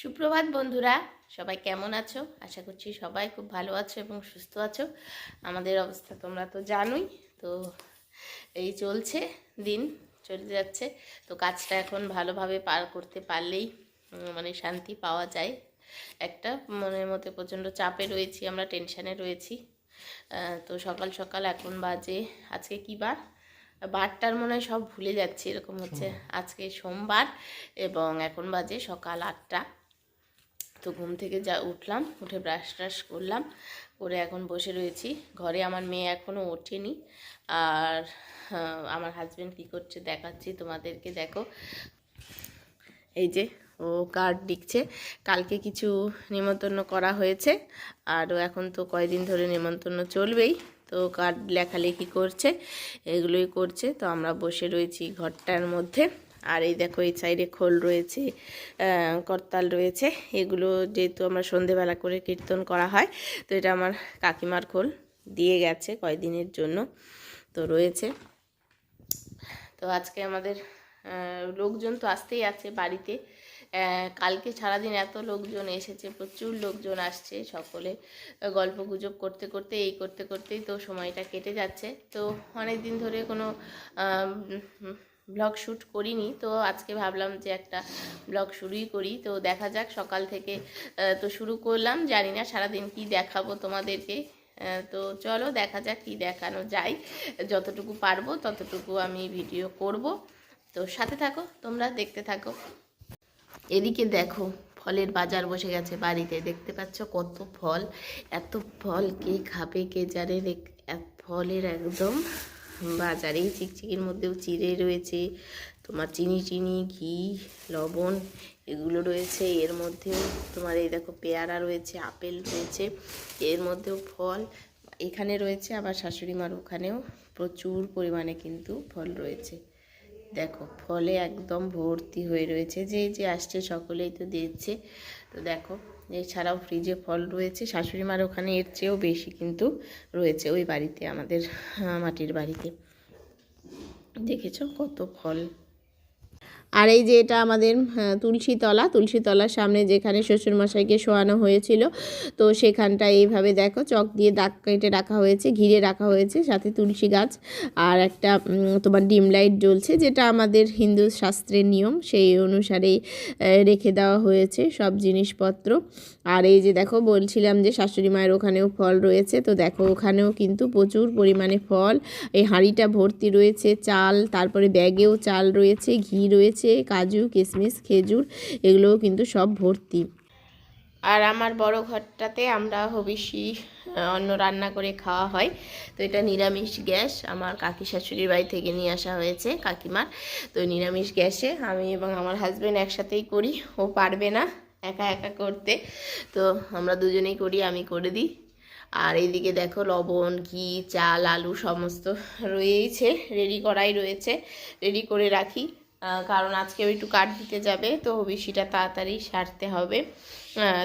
সুপ্রভাত বন্ধুরা সবাই কেমন আছো? আশা করছি সবাই খুব ভালো আছো এবং সুস্থ আছো। আমাদের অবস্থা তোমরা তো জানোই তো এই চলছে দিন চলে যাচ্ছে। তো কাজটা এখন ভালোভাবে পার করতে পারলেই মানে শান্তি পাওয়া যায়। একটা মনের মধ্যে প্রচণ্ড চাপে রয়েছি আমরা টেনশানে রয়েছি। তো সকাল সকাল এখন বাজে আজকে কী বার? বারটার মনে হয় সব ভুলে যাচ্ছি এরকম হচ্ছে। আজকে সোমবার এবং এখন বাজে সকাল আটটা। তো ঘুম থেকে যা উঠলাম, উঠে ব্রাশ ট্রাশ করলাম, করে এখন বসে রয়েছি। ঘরে আমার মেয়ে এখনও ওঠেনি। আর আমার হাজব্যান্ড কী করছে দেখাচ্ছি তোমাদেরকে, দেখো। এই যে, ও কার্ড লিখছে। কালকে কিছু নিমন্ত্রণ করা হয়েছে। আর এখন তো কয়দিন ধরে নিমন্ত্রণ চলবেই। তো কার্ড লেখালেখি করছে, এগুলোই করছে। তো আমরা বসে রয়েছি ঘরটার মধ্যে। আর এই দেখো, এই সাইডে খোল রয়েছে করতাল রয়েছে। এগুলো যেহেতু আমরা সন্ধেবেলা করে কীর্তন করা হয়, তো এটা আমার কাকিমার খোল দিয়ে গেছে কয়দিনের জন্য, তো রয়েছে। তো আজকে আমাদের লোকজন তো আসতেই আছে বাড়িতে। কালকে সারাদিন এত লোকজন এসেছে, প্রচুর লোকজন আসছে সকলে, গল্প গুজব করতে করতে, এই করতে করতেই তো সময়টা কেটে যাচ্ছে। তো অনেক দিন ধরে কোনো ব্লগ শ্যুট করিনি, তো আজকে ভাবলাম যে একটা ব্লগ শুরুই করি। তো দেখা যাক, সকাল থেকে তো শুরু করলাম। জানি না সারাদিন কি দেখাবো তোমাদেরকে। তো চলো দেখা যাক কি দেখানো যায়। যতটুকু পারব, ততটুকু আমি ভিডিও করব। তো সাথে থাকো, তোমরা দেখতে থাকো। এদিকে দেখো, ফলের বাজার বসে গেছে বাড়িতে। দেখতে পাচ্ছ কত ফল। এত ফল কে খাবে, কে জানে। ফলের একদম বাজারেই চিকচিকির মধ্যেও চিড়ে রয়েছে। তোমার চিনি চিনি ঘি, লবণ এগুলো রয়েছে। এর মধ্যেও তোমার এই দেখো পেয়ারা রয়েছে, আপেল রয়েছে, এর মধ্যেও ফল। এখানে রয়েছে আবার শাশুড়ি মার ওখানেও প্রচুর পরিমাণে কিন্তু ফল রয়েছে। দেখো, ফলে একদম ভর্তি হয়ে রয়েছে। যে যে আসছে সকলেই তো দিচ্ছে তো দেখো এছাড়াও ফ্রিজে ফল রয়েছে। শাশুড়ি মার ওখানে এর চেয়েও বেশি কিন্তু রয়েছে ওই বাড়িতে, আমাদের মাটির বাড়িতে। দেখেছ কত ফল? আর এই যে এটা আমাদের হ্যাঁ, তুলসীতলা। তুলসীতলার সামনে যেখানে শ্বশুরমশাইকে শোয়ানো হয়েছিল তো সেখানটা এইভাবে দেখো চক দিয়ে দাগ কেটে রাখা হয়েছে ঘিরে রাখা হয়েছে সাথে তুলসী গাছ আর একটা তোমার ডিম লাইট জ্বলছে যেটা আমাদের হিন্দু শাস্ত্রের নিয়ম। সেই অনুসারেই রেখে দেওয়া হয়েছে সব জিনিসপত্র। আর এই যে দেখো বলছিলাম যে শাশুড়ি মায়ের ওখানেও ফল রয়েছে তো দেখো ওখানেও কিন্তু প্রচুর পরিমাণে ফল। এই হাঁড়িটা ভর্তি রয়েছে চাল তারপরে ব্যাগেও চাল রয়েছে ঘি রয়েছে কাজু কিশমিশ খেজুর, এগুলোও কিন্তু সব ভর্তি। আর আমার বড় ঘরটাতে আমরা হবিষি অন্য রান্না করে খাওয়া হয়। তো এটা নিরামিষ গ্যাস। আমার কাকি শাশুড়ির বাড়ি থেকে নিয়ে আসা হয়েছে কাকিমার। তো নিরামিষ গ্যাসে আমি এবং আমার হাজব্যান্ড একসাথেই করি। ও পারবে না একা একা করতে। তো আমরা দুজনেই করি, আমি করে দিই। আর এইদিকে দেখো লবণ, ঘি, চাল, আলু সমস্ত রয়েইছে রেডি করাই রয়েছে। রেডি করে রাখি। কারণ আজকে একটু কাঠ দিতে যাবে, তো বেশিটা তাড়াতাড়ি সারতে হবে।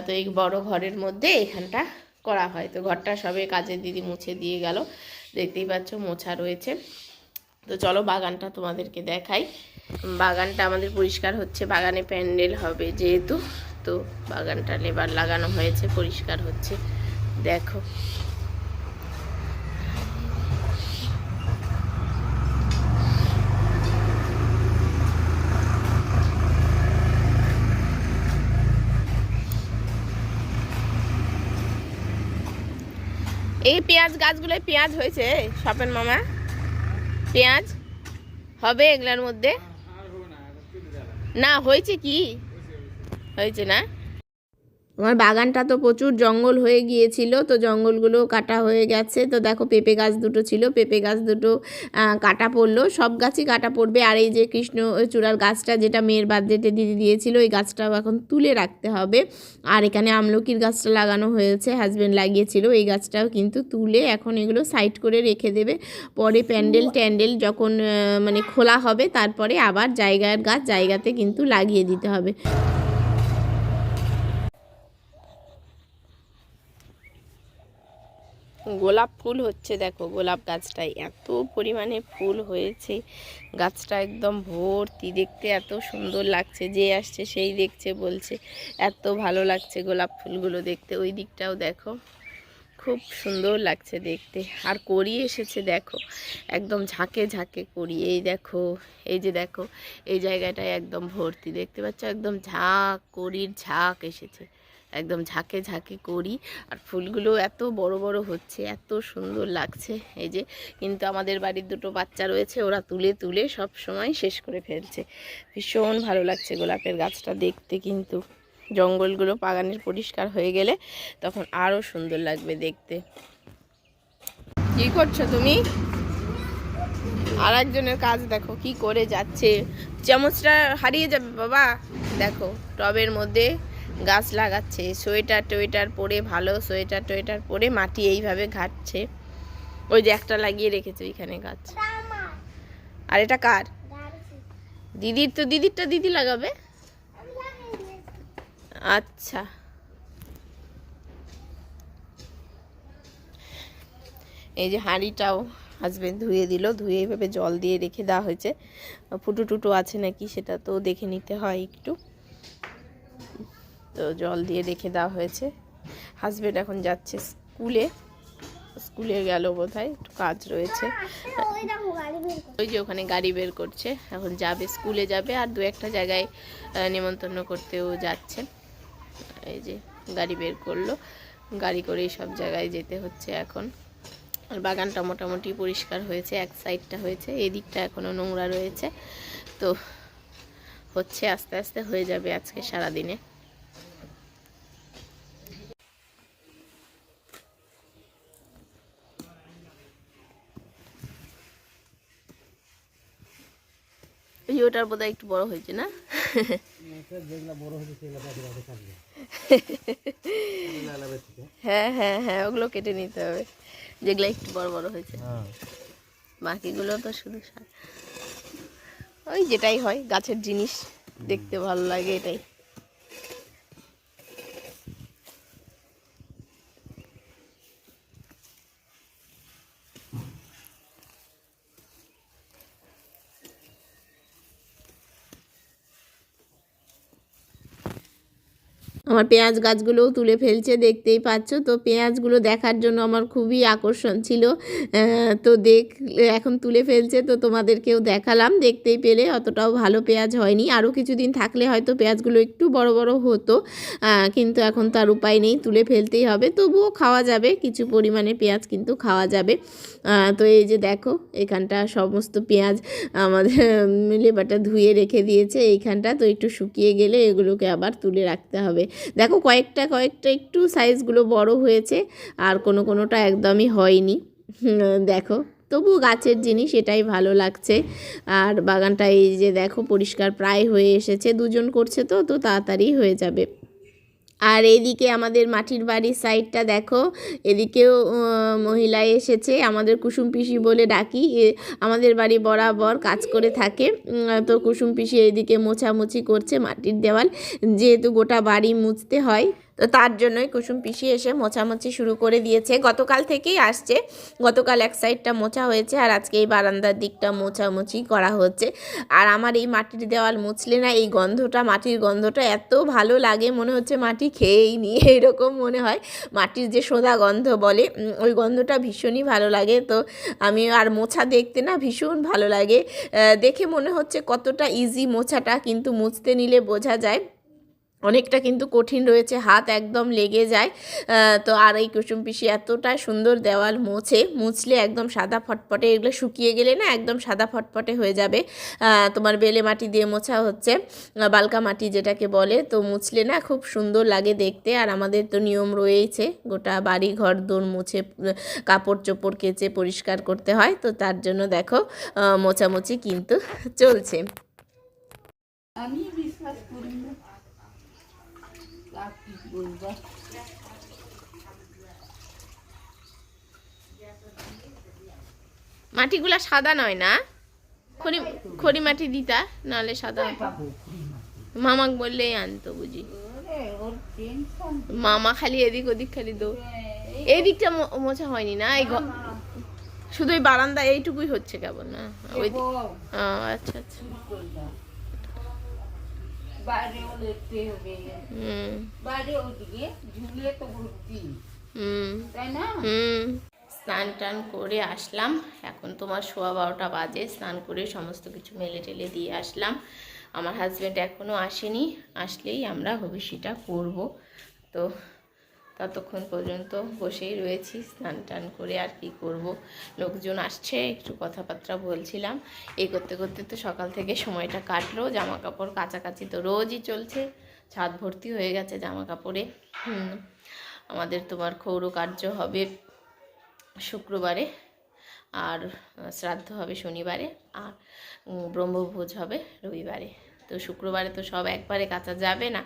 তো এই বড় ঘরের মধ্যে এখানটা করা হয়। তো ঘরটা সবে কাজের দিদি মুছে দিয়ে গেল। দেখতেই পাচ্ছ মোছা রয়েছে। তো চলো বাগানটা তোমাদেরকে দেখাই। বাগানটা আমাদের পরিষ্কার হচ্ছে, বাগানে প্যান্ডেল হবে যেহেতু। তো বাগানটা লেবার লাগানো হয়েছে, পরিষ্কার হচ্ছে। দেখো। এই পেঁয়াজ গাছগুলোয় পেঁয়াজ হয়েছে শপেন মামা। পেঁয়াজ? হবে এগুলোর মধ্যে? না, হয়েছে কি? হয়েছে না? আমার বাগানটা তো প্রচুর জঙ্গল হয়ে গিয়েছিল, তো জঙ্গলগুলো কাটা হয়ে গেছে। তো দেখো পেঁপে গাছ দুটো ছিল, পেঁপে গাছ দুটো কাটা পড়ল। সব গাছই কাটা পড়বে। আর এই যে কৃষ্ণ চূড়ার গাছটা যেটা মেয়ের বার্থডেতে দিদি দিয়েছিল ওই গাছটাও এখন তুলে রাখতে হবে। আর এখানে আমলকির গাছটা লাগানো হয়েছে হাজব্যান্ড লাগিয়েছিল, এই গাছটাও কিন্তু তুলে এখন এগুলো সাইড করে রেখে দেবে। পরে প্যান্ডেল ট্যান্ডেল যখন মানে খোলা হবে, তারপরে আবার জায়গার গাছ জায়গাতে কিন্তু লাগিয়ে দিতে হবে। গোলাপ ফুল হচ্ছে, দেখো গোলাপ গাছটায় এত পরিমাণে ফুল হয়েছে। গাছটা একদম ভর্তি, দেখতে এত সুন্দর লাগছে, যে আসছে সেই দেখছে, বলছে, এত ভালো লাগছে গোলাপ ফুলগুলো দেখতে। ওই দিকটাও দেখো, খুব সুন্দর লাগছে দেখতে। আর করি এসেছে, দেখো, একদম ঝাঁকে ঝাঁকে করি এই দেখো, এই যে দেখো, এই জায়গাটায় একদম ভর্তি, দেখতে পাচ্ছ? একদম ঝাঁক করির ঝাঁক এসেছে। একদম ঝাঁকে ঝাঁকে করি। আর ফুলগুলো এত বড় বড় হচ্ছে, এত সুন্দর লাগছে। এই যে, কিন্তু আমাদের বাড়ির দুটো বাচ্চা রয়েছে, ওরা তুলে তুলে সব সময় শেষ করে ফেলছে। ভীষণ ভালো লাগছে গোলাপের গাছটা দেখতে কিন্তু। জঙ্গলগুলো বাগানের পরিষ্কার হয়ে গেলে তখন আরও সুন্দর লাগবে দেখতে। কি করছ তুমি? আর একজনের কাজ দেখো, কি করে যাচ্ছে। চামচটা হারিয়ে যাবে বাবা। দেখো, টবের মধ্যে গাছ লাগাচ্ছে। সোয়েটার টোয়েটার পরে ভালো সোয়েটার টোয়েটার পরে মাটি এইভাবে ঘাটছে। ওই যে একটা লাগিয়ে রেখেছে ওইখানে গাছ। আর এটা কার? দিদির তো দিদিরটা দিদি লাগাবে? আচ্ছা। এই যে হাঁড়িটাও হাজবেন্ড ধুয়ে দিল, ধুয়ে এইভাবে জল দিয়ে রেখে দেওয়া হয়েছে। ফুটো টুটো আছে নাকি সেটা তো দেখে নিতে হয় একটু। তো জল দিয়ে রেখে দেওয়া হয়েছে। হাজবেন্ড এখন যাচ্ছে স্কুলে। স্কুলে গেল বোধ হয় একটু কাজ রয়েছে। ওই যে ওখানে গাড়ি বের করছে এখন যাবে স্কুলে যাবে আর দু একটা জায়গায় আহ, নেমন্তন্ন করতেও যাচ্ছে। এই যে গাড়ি বের করল গাড়ি করেই সব জায়গায় যেতে হচ্ছে এখন। আর বাগানটা মোটামুটি পরিষ্কার হয়েছে এক সাইডটা হয়েছে এদিকটা এখনও নোংরা রয়েছে। তো হচ্ছে আস্তে আস্তে হয়ে যাবে আজকে সারাদিনে ওই ওটার বোধহয় একটু বড় হয়েছে, না? হ্যাঁ হ্যাঁ হ্যাঁ ওগুলো কেটে নিতে হবে। যেগুলো একটু বড় বড় হয়েছে। বাকিগুলো তো শুধু ওই যেটাই হয়, গাছের জিনিস দেখতে ভালো লাগে এটাই। আমার পেঁয়াজ গাছগুলোও তুলে ফেলছে, দেখতেই পাচ্ছ। তো পেঁয়াজগুলো দেখার জন্য আমার খুবই আকর্ষণ ছিল। তো দেখ, এখন তুলে ফেলছে, তো তোমাদেরকেও দেখালাম। দেখতেই পেলে অতটাও ভালো পেঁয়াজ হয়নি। আরও কিছুদিন থাকলে হয়তো পেঁয়াজগুলো একটু বড় বড় হতো। কিন্তু এখন তার উপায় নেই, তুলে ফেলতেই হবে। তবুও খাওয়া যাবে, কিছু পরিমাণে পেঁয়াজ কিন্তু খাওয়া যাবে। তো এই যে দেখো, এখানটা সমস্ত পেঁয়াজ আমাদের লেবারটা ধুয়ে রেখে দিয়েছে এইখানটা। তো একটু শুকিয়ে গেলে এগুলোকে আবার তুলে রাখতে হবে। দেখো কয়েকটা কয়েকটা একটু সাইজগুলো বড় হয়েছে, আর কোনো কোনোটা একদমই হয়নি। দেখো, তবু গাছের জিনিস এটাই ভালো লাগছে। আর বাগানটা এই যে দেখো পরিষ্কার প্রায় হয়ে এসেছে, দুজন করছে তো তো তাড়াতাড়ি হয়ে যাবে। আর এদিকে আমাদের মাটির বাড়ির সাইডটা দেখো, এদিকেও মহিলা এসেছে, আমাদের কুসুম পিসি বলে ডাকি আমাদের বাড়ি বরাবর কাজ করে থাকে তো কুসুম পিসি এদিকে মোছামুছি করছে মাটির দেওয়াল, যেহেতু গোটা বাড়ি মুছতে হয়। তো তার জন্যই কুসুম পিসি এসে মোছামুছি শুরু করে দিয়েছে। গতকাল থেকেই আসছে। গতকাল এক সাইডটা মোছা হয়েছে আর আজকে এই বারান্দার দিকটা মোছামুছি করা হচ্ছে। আর আমার এই মাটির দেওয়াল মুছলে না এই গন্ধটা, মাটির গন্ধটা এত ভালো লাগে, মনে হচ্ছে মাটি খেয়েই নি। এরকম মনে হয়। মাটির যে সোদা গন্ধ বলে ওই গন্ধটা ভীষণই ভালো লাগে। তো আমি আর মোছা দেখতে না ভীষণ ভালো লাগে। দেখে মনে হচ্ছে কতটা ইজি মোছাটা, কিন্তু মুছতে নিলে বোঝা যায়। অনেকটা কিন্তু কঠিন রয়েছে, হাত একদম লেগে যায়। তো আর এই কুসুম পিসি এতটা সুন্দর দেওয়াল মোছে, মুছলে একদম সাদা ফটফটে, এগুলো শুকিয়ে গেলে না একদম সাদা ফটফটে হয়ে যাবে। তোমার বেলে মাটি দিয়ে মোছা হচ্ছে বালকা মাটি যেটাকে বলে, তো মুছলে না খুব সুন্দর লাগে দেখতে। আর আমাদের তো নিয়ম রয়েছে গোটা বাড়ি, ঘর, দোর মুছে কাপড় চোপড় কেচে পরিষ্কার করতে হয়। তো তার জন্য দেখো মোছামুছি কিন্তু চলছে। আমি বিশ্বাস করি না কার কি বলব মাটিগুলা সাদা নয় না? খড়ি খড়ি মাটি দিতা নাহলে সাদা। মামাক বললেই আনতো বুঝি। মামা খালি এদিক ওদিক খালি দৌ এই দিকটা মোছা হয়নি না? এই শুধু এই বারান্দা এইটুকুই হচ্ছে কেবল না? ওই আচ্ছা আচ্ছা। বাইরেও দেখতে হবে হুম বাইরে ওদিকে ঝুলে তো ভর্তি তাই না স্নান টান করে আসলাম। এখন তোমার সোয়া বারোটা বাজে। স্নান করে সমস্ত কিছু মেলে টেলে দিয়ে আসলাম। আমার হাজব্যান্ড এখনও আসেনি। আসলেই আমরা হবিষিটা করব। তো ততক্ষণ পর্যন্ত বসেই রয়েছি, স্নান টান করে আর কি করব। লোকজন আসছে, একটু কথাবার্তা বলছিলাম। এই করতে করতে তো সকাল থেকে সময়টা কাটলো জামা কাপড় কাচাকাচি তো রোজই চলছে। ছাদ ভর্তি হয়ে গেছে জামা কাপড়ে আমাদের তোমার ক্ষৌর কার্য হবে শুক্রবারে আর শ্রাদ্ধ হবে শনিবারে আর ব্রহ্মভোজ হবে রবিবারে। তো শুক্রবারে তো সব একবারে কাঁচা যাবে না।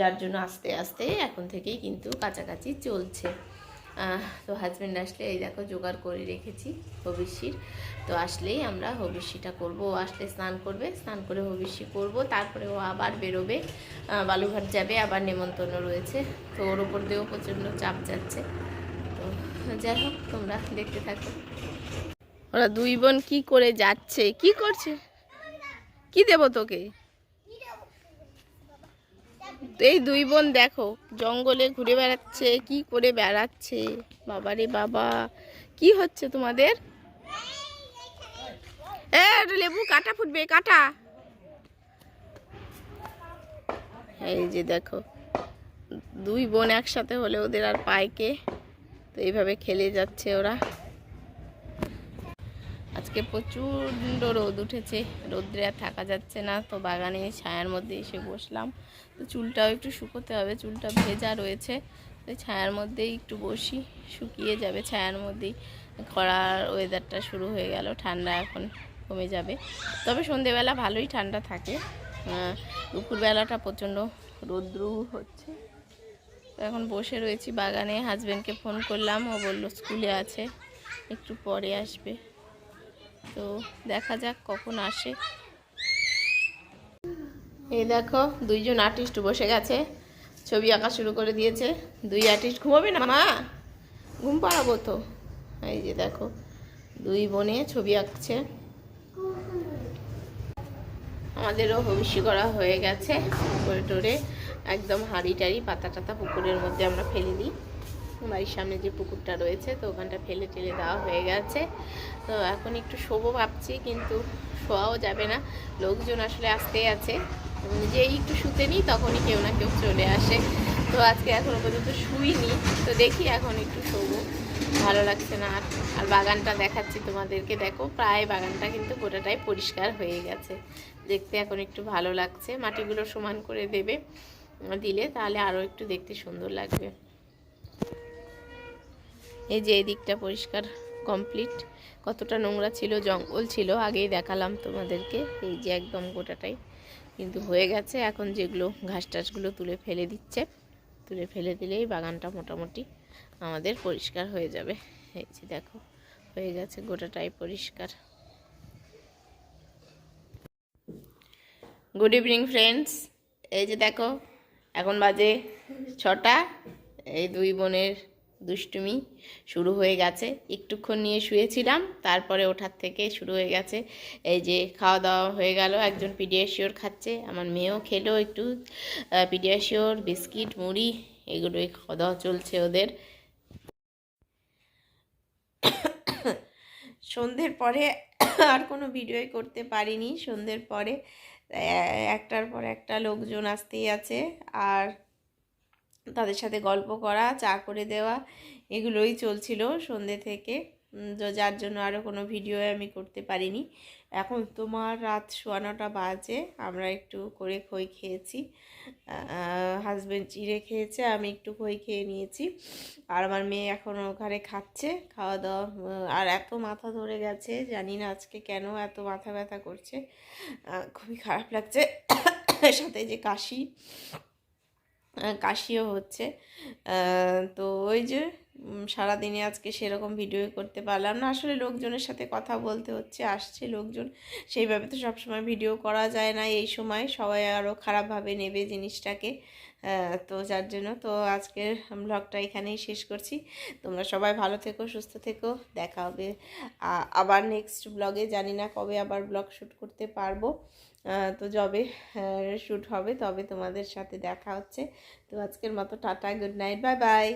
যার জন্য আস্তে আস্তে এখন থেকেই কিন্তু কাছাকাছি চলছে। তো হাজব্যান্ড আসলে এই দেখো জোগাড় করে রেখেছি হবিষ্যির তো আসলেই আমরা হবিষ্যিটা করব। ও আসলে স্নান করবে, স্নান করে হবিষ্যি করব। তারপরে ও আবার বেরোবে। বালুঘাট যাবে, আবার নেমন্তন্ন রয়েছে। তো ওর ওপর দিয়েও প্রচণ্ড চাপ যাচ্ছে। তো যাই হোক, তোমরা দেখতে থাকো। ওরা দুই বোন কি করে যাচ্ছে, কি করছে? কি দেব তোকে? তো এই দুই বোন দেখো, জঙ্গলে ঘুরে বেড়াচ্ছে, কি করে বেড়াচ্ছে? বাবা রে বাবা, কি হচ্ছে তোমাদের? লেবু কাটা ফুটবে, কাটা। এই যে দেখো, দুই বোন একসাথে হলে ওদের আর পায়কে তো এইভাবে খেলে যাচ্ছে ওরা। আজকে প্রচণ্ড রোদ উঠেছে, রোদ্রে আর থাকা যাচ্ছে না, তো বাগানে ছায়ার মধ্যে এসে বসলাম। তো চুলটাও একটু শুকোতে হবে, চুলটা ভেজা রয়েছে। তো ছায়ার মধ্যেই একটু বসি, শুকিয়ে যাবে ছায়ার মধ্যেই। খরার ওয়েদারটা শুরু হয়ে গেল, ঠান্ডা এখন কমে যাবে। তবে সন্ধেবেলা ভালোই ঠান্ডা থাকে। দুপুরবেলাটা প্রচণ্ড রৌদ্রু হচ্ছে। তো এখন বসে রয়েছি বাগানে হাজব্যান্ডকে ফোন করলাম, ও বলল স্কুলে আছে, একটু পরে আসবে। তো দেখা যাক কখন আসে। এই দেখো, দুইজন আর্টিস্ট বসে গেছে। ছবি আঁকা শুরু করে দিয়েছে। দুই আর্টিস্ট ঘুমাবে না, মা? ঘুম পাড়াবো তো। এই যে দেখো, দুই বোনে ছবি আঁকছে। আমাদেরও ভবিষ্য করা হয়ে গেছে। করে টোরে একদম হাঁড়ি টাড়ি, পাতা টাতা পুকুরের মধ্যে আমরা ফেলে দিই। বাড়ির সামনে যে পুকুরটা রয়েছে, তো ওখানটা ফেলে টেলে দেওয়া হয়ে গেছে। তো এখন একটু শোবো ভাবছি, কিন্তু শোয়াও যাবে না। লোকজন আসলে আসতেই আছে। যেই একটু শুতে নিই, তখনই কেউ না কেউ চলে আসে। তো আজকে এখনও পর্যন্ত শুইনি। তো দেখি এখন একটু শোবো। ভালো লাগছে না। আর আর বাগানটা দেখাচ্ছি তোমাদেরকে। দেখো, প্রায় বাগানটা কিন্তু গোটাটাই পরিষ্কার হয়ে গেছে। দেখতে এখন একটু ভালো লাগছে। মাটিগুলো সমান করে দেবে, দিলে তাহলে আরও একটু দেখতে সুন্দর লাগবে। এই যে এই দিকটা পরিষ্কার কমপ্লিট। কতটা নোংরা ছিল, জঙ্গল ছিল, আগেই দেখালাম তোমাদেরকে। এই যে একদম গোটাটাই কিন্তু হয়ে গেছে। এখন যেগুলো ঘাস টাসগুলো তুলে ফেলে দিচ্ছে, তুলে ফেলে দিলেই বাগানটা মোটামুটি আমাদের পরিষ্কার হয়ে যাবে। এই যে দেখো, হয়ে গেছে গোটাটাই পরিষ্কার। গুড ইভিনিং ফ্রেন্ডস এই যে দেখো, এখন বাজে ছটা। এই দুই বোনের দুষ্টুমি শুরু হয়ে গেছে। একটুক্ষণ নিয়ে শুয়েছিলাম, তারপরে ওঠার থেকে শুরু হয়ে গেছে। এই যে খাওয়া দাওয়া হয়ে গেল, একজন পিডিয়াশিওর খাচ্ছে, আমার মেয়েও খেলো একটু। পিডিয়াশিওর, বিস্কিট, মুড়ি, এগুলোই খাওয়া দাওয়া চলছে ওদের। সন্ধ্যের পরে আর কোনো ভিডিওই করতে পারিনি। সন্ধ্যের পরে একটার পর একটা লোকজন আসতেই আছে। আর তাদের সাথে গল্প করা, চা করে দেওয়া, এগুলোই চলছিল সন্ধ্যে থেকে। যার জন্য আরও কোনো ভিডিও আমি করতে পারিনি। এখন তোমার রাত শোয়ানোটা বাজে, আমরা একটু করে খই খেয়েছি। হাজব্যান্ড চিড়ে খেয়েছে, আমি একটু খই খেয়ে নিয়েছি। আর আমার মেয়ে এখন ওখানে খাচ্ছে, খাওয়া দাওয়া আর এত মাথা ধরে গেছে, জানি না আজকে কেন এত মাথা ব্যথা করছে। খুবই খারাপ লাগছে। সাথে যে কাশি কাশিও হচ্ছে। তো ওই যে সারাদিনে আজকে সেরকম ভিডিও করতে পারলাম না। আসলে লোকজনের সাথে কথা বলতে হচ্ছে, আসছে লোকজন। সেইভাবে তো সবসময় ভিডিও করা যায় না এই সময়। সবাই আরও খারাপভাবে নেবে জিনিসটাকে। তো যার জন্য তো আজকের ব্লগটা এখানেই শেষ করছি। তোমরা সবাই ভালো থেকো, সুস্থ থেকো। দেখা হবে আবার নেক্সট ব্লগে জানি না কবে আবার ব্লগ শ্যুট করতে পারব। তো যবে শ্যুট হবে, তবে তোমাদের সাথে দেখা হচ্ছে। তো আজকের মতো tata good night bye by